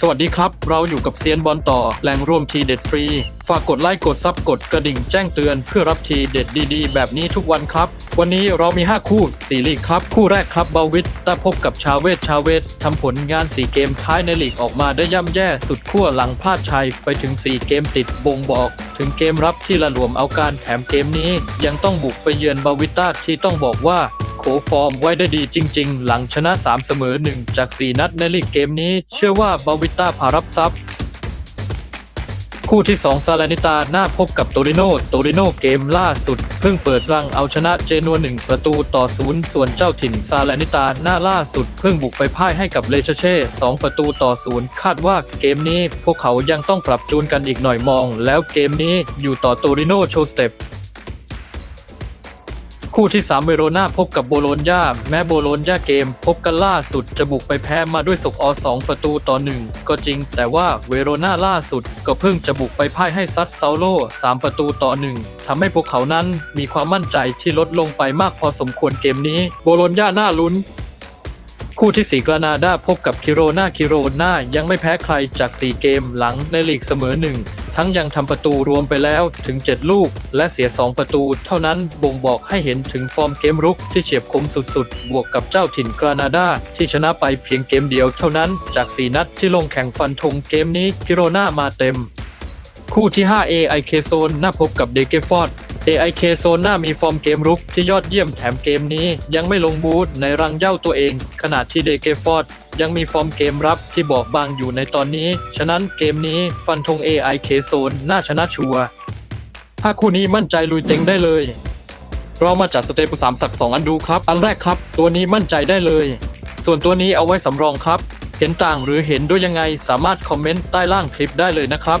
สวัสดีครับ เราอยู่กับเซียนบอลต่อแหล่งรวมทีเด็ดฟรี ฝากกดไลค์กดซับกดกระดิ่งแจ้งเตือนเพื่อรับทีเด็ดดีๆ แบบนี้ทุกวันครับ วันนี้เรามี 5 คู่สี่ลีกครับ คู่แรกครับบาวิทได้พบกับชาเวทชาเวททำผลงาน 4 เกมท้ายในลีกออกมาได้ย่ำแย่สุดขั้วหลังพลาดชัยไปถึง 4 เกมติดบ่งบอก ถึงเกมรับที่ละหลวมเอาการแถมเกมนี้ ยังต้องบุกไปเยือนบาวิต้าที่ต้องบอกว่า ฟอร์มไว้ได้ดีจริง ๆ หลังชนะ 3 เสมอ 1 จาก 4 นัดในลีกเกมนี้ เชื่อว่าบาวิต้าพารับทรัพย์ คู่ที่ 2 ซาลานิตาหน้าพบกับโตริโนโตริโนเกมล่าสุด เพิ่งเปิดรังเอาชนะเจนัว 1 ประตูต่อศูนย์ส่วนเจ้าถิ่นซาลานิตาหน้าล่าสุด เพิ่งบุกไปพ่ายให้กับเลเชเช่ 2 ประตูต่อศูนย์คาดว่าเกมนี้พวกเขายังต้องปรับจูนกันอีกหน่อยมอง แล้วเกมนี้อยู่ต่อโตริโนโชว์สเต็ป คู่ที่ 3 เวโรนาพบกับโบโลญญาแม้โบโลญญาเกม พบกันล่าสุดจะบุกไปแพ้มาด้วยศกอ2ประตูต่อ 1 ก็จริง แต่ว่าเวโรนาล่าสุด ก็เพิ่งจะบุกไปพ่ายให้ซัสเซาโล 3 ประตูต่อ 1ทำให้พวกเขานั้นมีความมั่นใจที่ลดลงไปมากพอสมควรเกมนี้ โบโลญญาน่าลุ้นคู่ที่ 4 กรานาดาพบกับคิโรนาคิโรนายังไม่แพ้ใครจาก 4 เกมหลังในลีกเสมอ 1 ทั้งยังทำประตูรวมไปแล้วถึง 7 ลูก และเสีย 2 ประตู เท่านั้นบ่งบอกให้เห็นถึงฟอร์มเกมรุกที่เฉียบคมสุดๆ บวกกับเจ้าถิ่นกรานาดาที่ชนะไปเพียงเกมเดียวเท่านั้นจาก 4 นัดที่ลงแข่งฟันธงเกมนี้กิโรนามาเต็ม คู่ที่ 5 AIK โซนหน้าพบกับเดเกฟอร์ด AIK โซนหน้ามีฟอร์มเกมรุกที่ยอดเยี่ยมแถมเกมนี้ยังไม่ลงบูธในรังเย้าตัวเอง ขณะที่เดเกฟอร์ดยังมีฟอร์มเกมรับที่บอกบางอยู่ในตอนนี้ ฉะนั้นเกมนี้ฟันธง AIK โซนน่าชนะชัวร์ถ้าคู่นี้มั่นใจลุยเต็งได้เลย เรามาจัดสเตปสามสักสองอันดูครับ อันแรกครับ ตัวนี้มั่นใจได้เลย ส่วนตัวนี้เอาไว้สำรองครับ เห็นต่างหรือเห็นด้วยยังไงสามารถคอมเมนต์ใต้ล่างคลิปได้เลยนะครับ